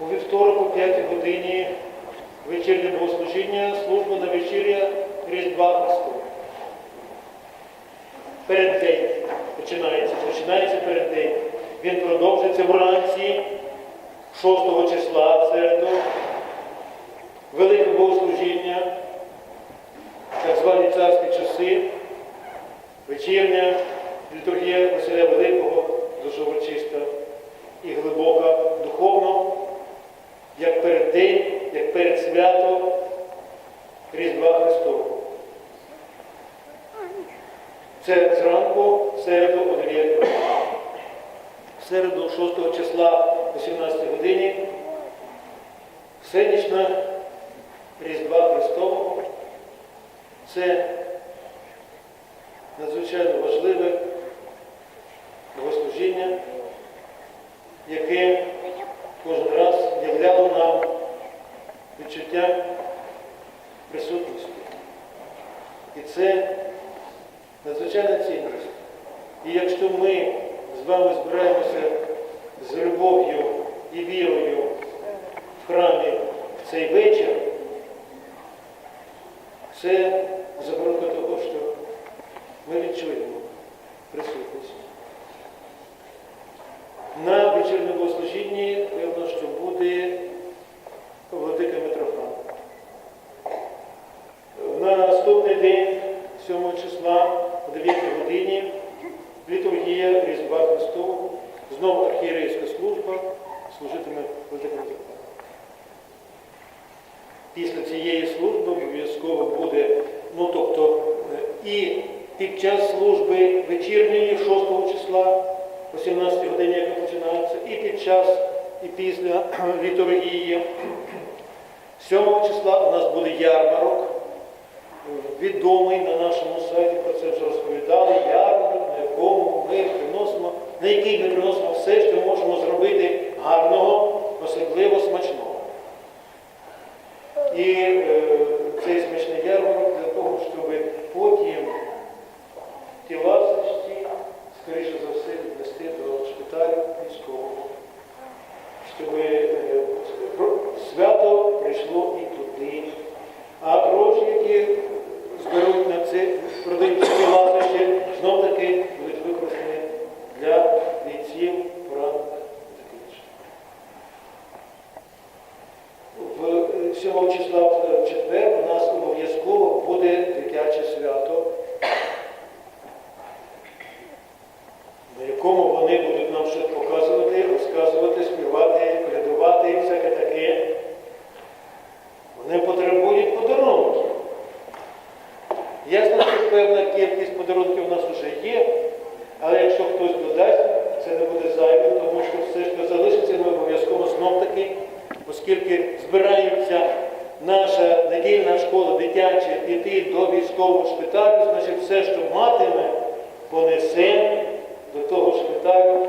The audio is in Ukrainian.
У вівторок о 5 годині вечірнє богослужіння, служба на вечір'я Різдва Христова. Переддень починається, починається переддень. Він продовжується вранці 6 числа, середу, велике богослужіння, свято Різдва Христового. Це зранку, середу о 9 годині. В середу 6 числа о 17 годині Всенічна Різдва Христового. Це надзвичайно важливе богослужіння, яке кожен раз відчуття присутності. І це надзвичайна цінність. І якщо ми з вами збираємося з любов'ю і вірою в храмі в цей вечір, це запорука того, що ми відчуємо присутність. На вечірньому богослужінні певно, що буде Владика Митрофан. На наступний день, 7 числа, о 9 годині, літургія Різдва Христового, знову архієрейська служба, служитиме Владика Митрофан. Після цієї служби обов'язково буде, ну тобто е, і під час служби вечірньої 6 числа, о 17 годині, яка починається, і під час, і після літургії 7 числа у нас буде ярмарок, відомий на нашому сайті, про це вже розповідали, ярмарок, на якому ми приносимо, на який ми приносимо все, що можемо зробити гарного, особливо смачного. І е, цей смачний ярмарок для того, щоб потім ті ласощі, скоріше за все, віднести до шпиталю військового, щоб е, про- свято прийшло і туди. А гроші, які зберуть на це, продають ці ласощі, знов таки будуть використані для бійців, поранених таке інше. В 7 числа в четвер у нас обов'язково буде дитяче свято, на якому вони будуть нам щось показувати, розказувати, співати, колядувати і всяке таке. Вони потребують подарунків. Ясно, що певна кількість подарунків у нас вже є, але якщо хтось додасть, це не буде зайвим, тому що все, що залишиться, ми обов'язково знов таки, оскільки збираються наша недільна школа дитяча іти до військового шпиталю, значить все, що матиме, понесе до того шпиталю.